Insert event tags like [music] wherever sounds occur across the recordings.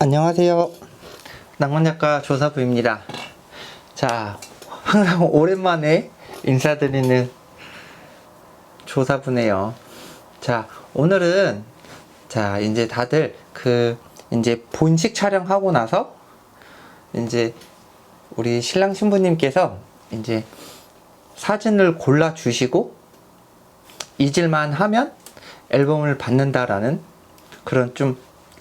안녕하세요. 낭만작가 조사부입니다. 자, 항상 오랜만에 인사드리는 조사부네요. 자, 오늘은 자, 이제 다들 그 이제 본식 촬영하고 나서 이제 우리 신랑 신부님께서 이제 사진을 골라 주시고 잊을만 하면 앨범을 받는다라는 그런 좀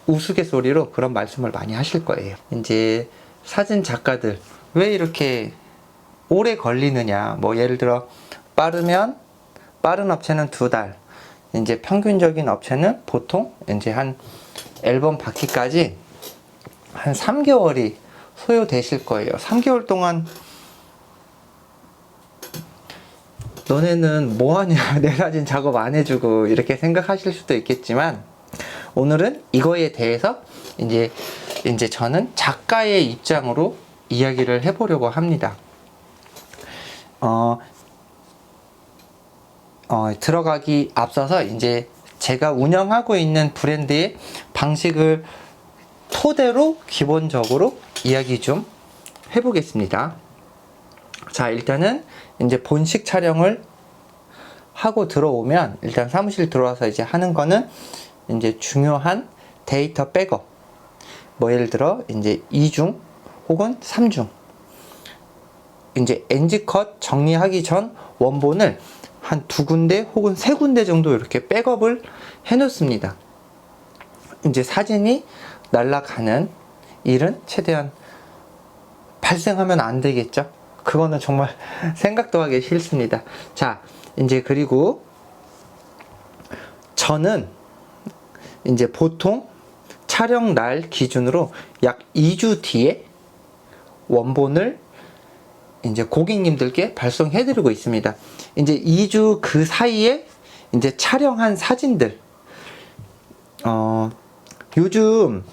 우스갯소리로 그런 말씀을 많이 하실 거예요. 이제 사진 작가들 왜 이렇게 오래 걸리느냐. 뭐 예를 들어 빠르면 빠른 업체는 두 달. 이제 평균적인 업체는 보통 이제 한 앨범 받기까지 한 3개월이 소요되실 거예요. 3개월 동안 너네는 뭐 하냐 [laughs] 내 사진 작업 안 해주고 이렇게 생각하실 수도 있겠지만 오늘은 이거에 대해서 이제 이제 저는 작가의 입장으로 이야기를 해보려고 합니다. 어, 어, 들어가기 앞서서 이제 제가 운영하고 있는 브랜드의 방식을 토대로 기본적으로 이야기 좀 해보겠습니다. 자, 일단은 이제 본식 촬영을 하고 들어오면 일단 사무실 들어와서 이제 하는 거는 이제 중요한 데이터 백업. 뭐 예를 들어 이제 2중 혹은 3중. 이제 NG 컷 정리하기 전 원본을 한 두 군데 혹은 세 군데 정도 이렇게 백업을 해 놓습니다. 이제 사진이 날아가는 일은 최대한 발생하면 안 되겠죠. 그거는 정말 [laughs] 생각도 하기 싫습니다. 자, 이제 그리고 저는 이제 보통 촬영 날 기준으로 약 2주 뒤에 원본을 이제 고객님들께 발송해 드리고 있습니다. 이제 2주 그 사이에 이제 촬영한 사진들, 어, 요즘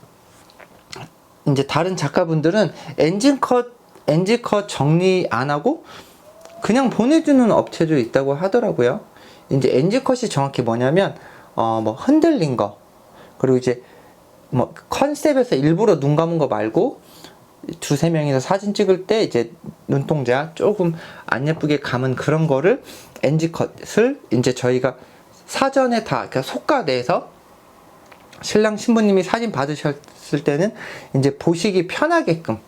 이제 다른 작가분들은 엔진 컷, 엔진 컷 정리 안 하고 그냥 보내주는 업체도 있다고 하더라고요. 이제 엔진 컷이 정확히 뭐냐면, 어, 뭐 흔들린 거, 그리고 이제 뭐 컨셉에서 일부러 눈 감은 거 말고 두세 명이서 사진 찍을 때 이제 눈동자 조금 안 예쁘게 감은 그런 거를 NG 컷을 이제 저희가 사전에 다 그러니까 속가내서 신랑 신부님이 사진 받으셨을 때는 이제 보시기 편하게끔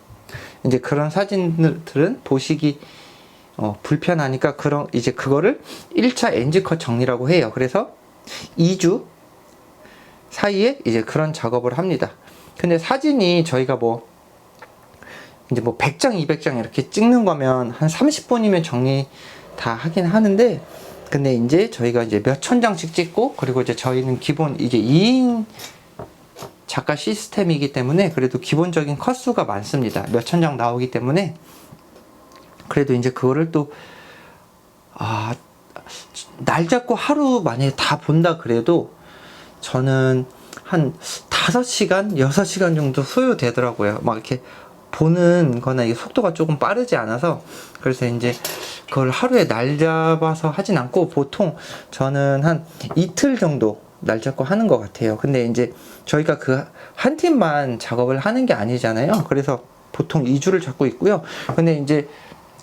이제 그런 사진들은 보시기 어, 불편하니까 그런 이제 그거를 1차 NG 컷 정리라고 해요. 그래서 2주 사이에 이제 그런 작업을 합니다. 근데 사진이 저희가 뭐 이제 뭐 100장, 200장 이렇게 찍는 거면 한 30분이면 정리 다 하긴 하는데 근데 이제 저희가 이제 몇 천 장씩 찍고 그리고 이제 저희는 기본 이제 2인 작가 시스템이기 때문에 그래도 기본적인 컷수가 많습니다. 몇 천 장 나오기 때문에 그래도 이제 그거를 또 아, 날 잡고 하루 만약에 다 본다 그래도 저는 한 5시간, 6시간 정도 소요되더라고요. 막 이렇게 보는 거나 이게 속도가 조금 빠르지 않아서 그래서 이제 그걸 하루에 날 잡아서 하진 않고 보통 저는 한 이틀 정도 날 잡고 하는 것 같아요. 근데 이제 저희가 그 한 팀만 작업을 하는 게 아니잖아요. 그래서 보통 2주를 잡고 있고요. 근데 이제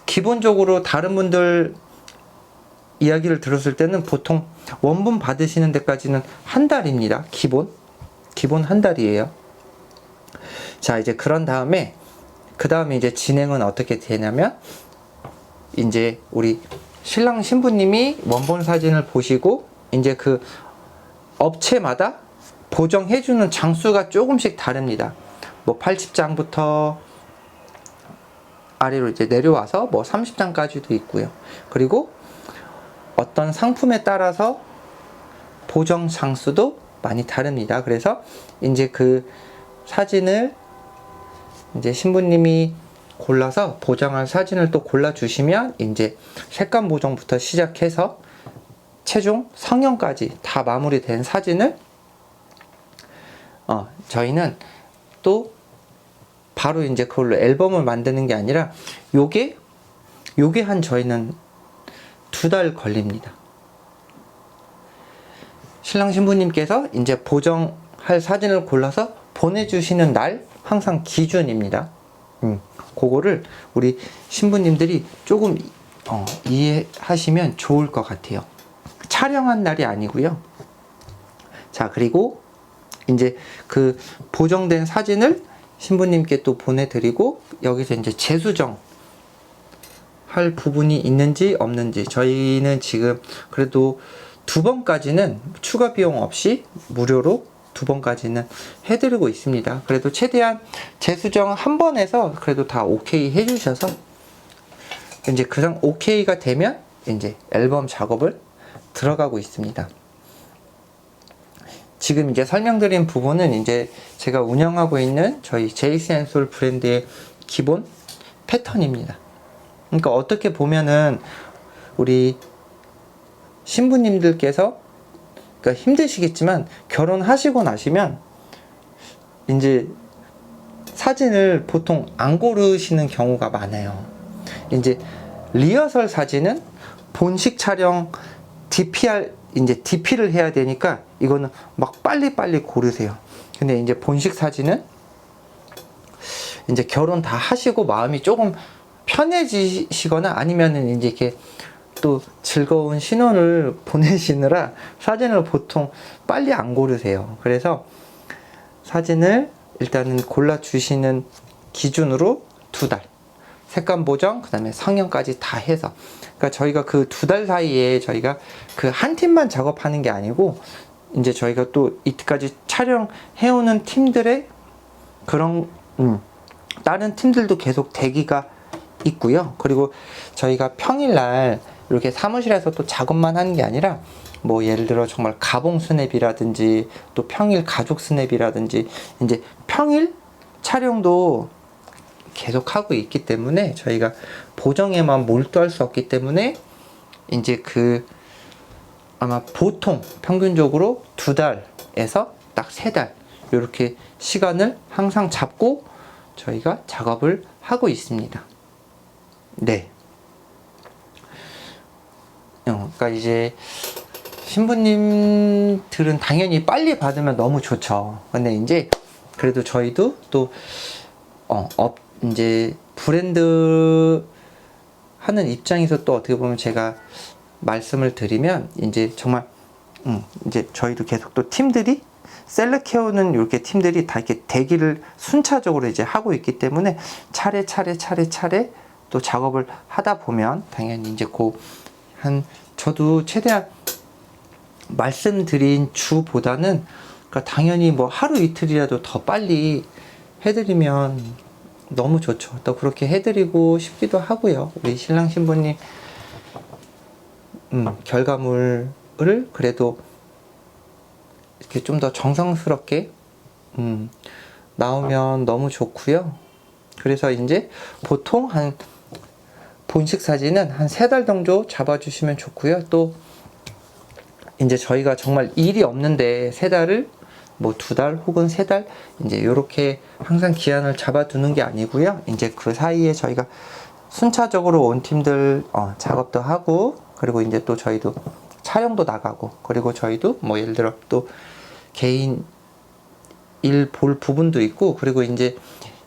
기본적으로 다른 분들 이야기를 들었을 때는 보통 원본 받으시는 데까지는 한 달입니다. 기본. 기본 한 달이에요. 자, 이제 그런 다음에, 그 다음에 이제 진행은 어떻게 되냐면, 이제 우리 신랑 신부님이 원본 사진을 보시고, 이제 그 업체마다 보정해주는 장수가 조금씩 다릅니다. 뭐 80장부터 아래로 이제 내려와서 뭐 30장까지도 있고요. 그리고 어떤 상품에 따라서 보정 장수도 많이 다릅니다. 그래서 이제 그 사진을 이제 신부님이 골라서 보정한 사진을 또 골라주시면 이제 색감 보정부터 시작해서 최종 성형까지 다 마무리된 사진을 어, 저희는 또 바로 이제 그걸로 앨범을 만드는 게 아니라 요게 요게 한 저희는 두 달 걸립니다. 신랑 신부님께서 이제 보정할 사진을 골라서 보내주시는 날 항상 기준입니다. 음, 그거를 우리 신부님들이 조금 어, 이해하시면 좋을 것 같아요. 촬영한 날이 아니고요. 자, 그리고 이제 그 보정된 사진을 신부님께 또 보내드리고 여기서 이제 재수정 할 부분이 있는지 없는지 저희는 지금 그래도 두 번까지는 추가 비용 없이 무료로 두 번까지는 해드리고 있습니다. 그래도 최대한 재수정 한 번에서 그래도 다 오케이 해주셔서 이제 그냥 오케이가 되면 이제 앨범 작업을 들어가고 있습니다. 지금 이제 설명드린 부분은 이제 제가 운영하고 있는 저희 제이스앤솔 브랜드의 기본 패턴입니다. 그러니까 어떻게 보면은 우리 신부님들께서 그러니까 힘드시겠지만 결혼하시고 나시면 이제 사진을 보통 안 고르시는 경우가 많아요. 이제 리허설 사진은 본식 촬영 DPR 이제 DP를 해야 되니까 이거는 막 빨리빨리 고르세요. 근데 이제 본식 사진은 이제 결혼 다 하시고 마음이 조금 편해지시거나 아니면은 이제 이렇게 또 즐거운 신혼을 [laughs] 보내시느라 사진을 보통 빨리 안 고르세요. 그래서 사진을 일단은 골라 주시는 기준으로 두 달. 색감 보정, 그 다음에 성형까지 다 해서. 그러니까 저희가 그 두 달 사이에 저희가 그 한 팀만 작업하는 게 아니고, 이제 저희가 또 이때까지 촬영해오는 팀들의 그런, 음, 다른 팀들도 계속 대기가 있고요. 그리고 저희가 평일날 이렇게 사무실에서 또 작업만 하는 게 아니라 뭐 예를 들어 정말 가봉 스냅이라든지 또 평일 가족 스냅이라든지 이제 평일 촬영도 계속 하고 있기 때문에 저희가 보정에만 몰두할 수 없기 때문에 이제 그 아마 보통 평균적으로 두 달에서 딱 세 달 이렇게 시간을 항상 잡고 저희가 작업을 하고 있습니다. 네. 어, 그러니까 이제 신부님들은 당연히 빨리 받으면 너무 좋죠. 근데 이제 그래도 저희도 또 어, 업 이제 브랜드 하는 입장에서 또 어떻게 보면 제가 말씀을 드리면 이제 정말 음, 이제 저희도 계속 또 팀들이 셀렉해오는 이렇게 팀들이 다 이렇게 대기를 순차적으로 이제 하고 있기 때문에 차례 차례 차례 차례 또 작업을 하다 보면 당연히 이제 그한 저도 최대한 말씀드린 주보다는 그러니까 당연히 뭐 하루 이틀이라도 더 빨리 해드리면 너무 좋죠. 또 그렇게 해드리고 싶기도 하고요. 우리 신랑 신부님 음, 결과물을 그래도 이렇게 좀 더 정성스럽게 음, 나오면 너무 좋고요. 그래서 이제 보통 한 본식 사진은 한 세 달 정도 잡아주시면 좋고요. 또 이제 저희가 정말 일이 없는데 세 달을 뭐 두 달 혹은 세 달 이제 이렇게 항상 기한을 잡아두는 게 아니고요. 이제 그 사이에 저희가 순차적으로 온 팀들 어, 작업도 하고 그리고 이제 또 저희도 촬영도 나가고 그리고 저희도 뭐 예를 들어 또 개인 일 볼 부분도 있고 그리고 이제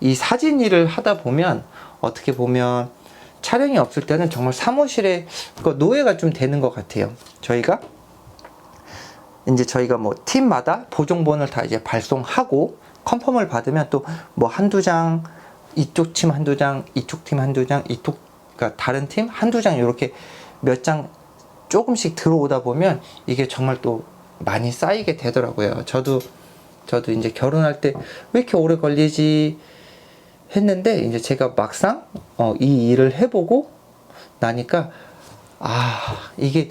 이 사진 일을 하다 보면 어떻게 보면 촬영이 없을 때는 정말 사무실에 그 노예가 좀 되는 것 같아요. 저희가 이제 저희가 뭐 팀마다 보정본을 다 이제 발송하고 컨펌을 받으면 또 뭐 한두 장 이쪽 팀 한두 장 이쪽 팀 한두 장 이쪽 그러니까 다른 팀 한두 장 이렇게 몇 장 조금씩 들어오다 보면 이게 정말 또 많이 쌓이게 되더라고요. 저도 저도 이제 결혼할 때 왜 이렇게 오래 걸리지 했는데 이제 제가 막상 어, 이 일을 해보고 나니까 아 이게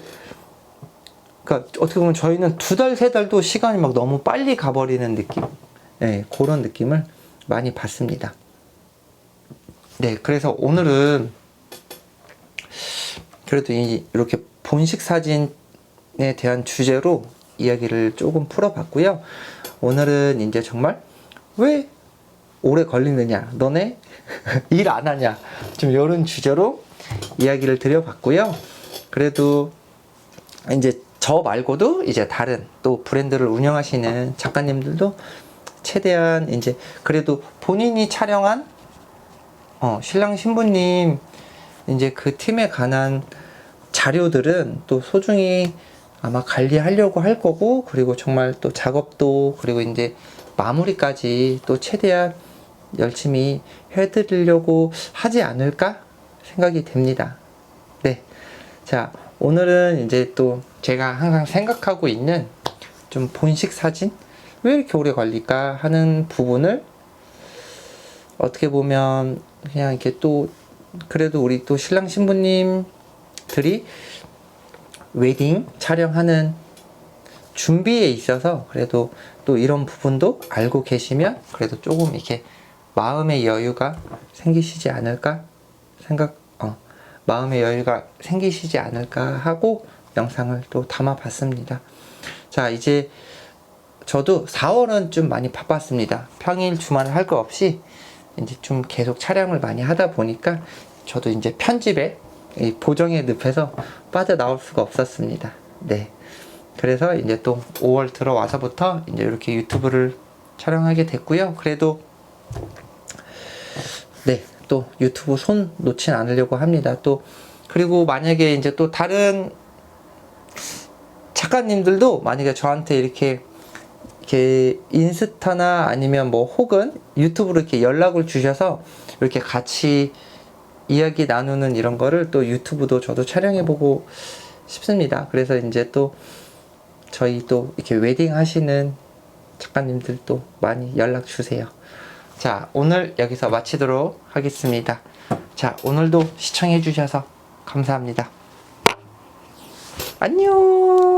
그러니까 어떻게 보면 저희는 두 달 세 달도 시간이 막 너무 빨리 가버리는 느낌, 네 그런 느낌을 많이 받습니다. 네 그래서 오늘은 그래도 이, 이렇게 본식 사진에 대한 주제로 이야기를 조금 풀어봤고요. 오늘은 이제 정말 왜 오래 걸리느냐, 너네 [laughs] 일 안 하냐, 좀 이런 주제로 이야기를 드려봤고요. 그래도 이제 저 말고도 이제 다른 또 브랜드를 운영하시는 작가님들도 최대한 이제 그래도 본인이 촬영한 어, 신랑 신부님 이제 그 팀에 관한 자료들은 또 소중히 아마 관리하려고 할 거고 그리고 정말 또 작업도 그리고 이제 마무리까지 또 최대한 열심히 해드리려고 하지 않을까 생각이 됩니다. 네. 자, 오늘은 이제 또 제가 항상 생각하고 있는 좀 본식 사진? 왜 이렇게 오래 걸릴까 하는 부분을 어떻게 보면 그냥 이렇게 또 그래도 우리 또 신랑 신부님들이 웨딩 촬영하는 준비에 있어서 그래도 또 이런 부분도 알고 계시면 그래도 조금 이렇게 마음의 여유가 생기시지 않을까 생각 어 마음의 여유가 생기시지 않을까 하고 영상을 또 담아 봤습니다. 자, 이제 저도 4월은 좀 많이 바빴습니다. 평일 주말 할 거 없이 이제 좀 계속 촬영을 많이 하다 보니까 저도 이제 편집에 이 보정의 늪에서 빠져나올 수가 없었습니다. 네. 그래서 이제 또 5월 들어와서부터 이제 이렇게 유튜브를 촬영하게 됐고요. 그래도 네, 또 유튜브 손 놓진 않으려고 합니다. 또 그리고 만약에 이제 또 다른 작가님들도 만약에 저한테 이렇게 이렇게 인스타나 아니면 뭐 혹은 유튜브로 이렇게 연락을 주셔서 이렇게 같이 이야기 나누는 이런 거를 또 유튜브도 저도 촬영해 보고 싶습니다. 그래서 이제 또 저희 또 이렇게 웨딩 하시는 작가님들 도 많이 연락 주세요. 자, 오늘 여기서 마치도록 하겠습니다. 자, 오늘도 시청해 주셔서 감사합니다. 안녕!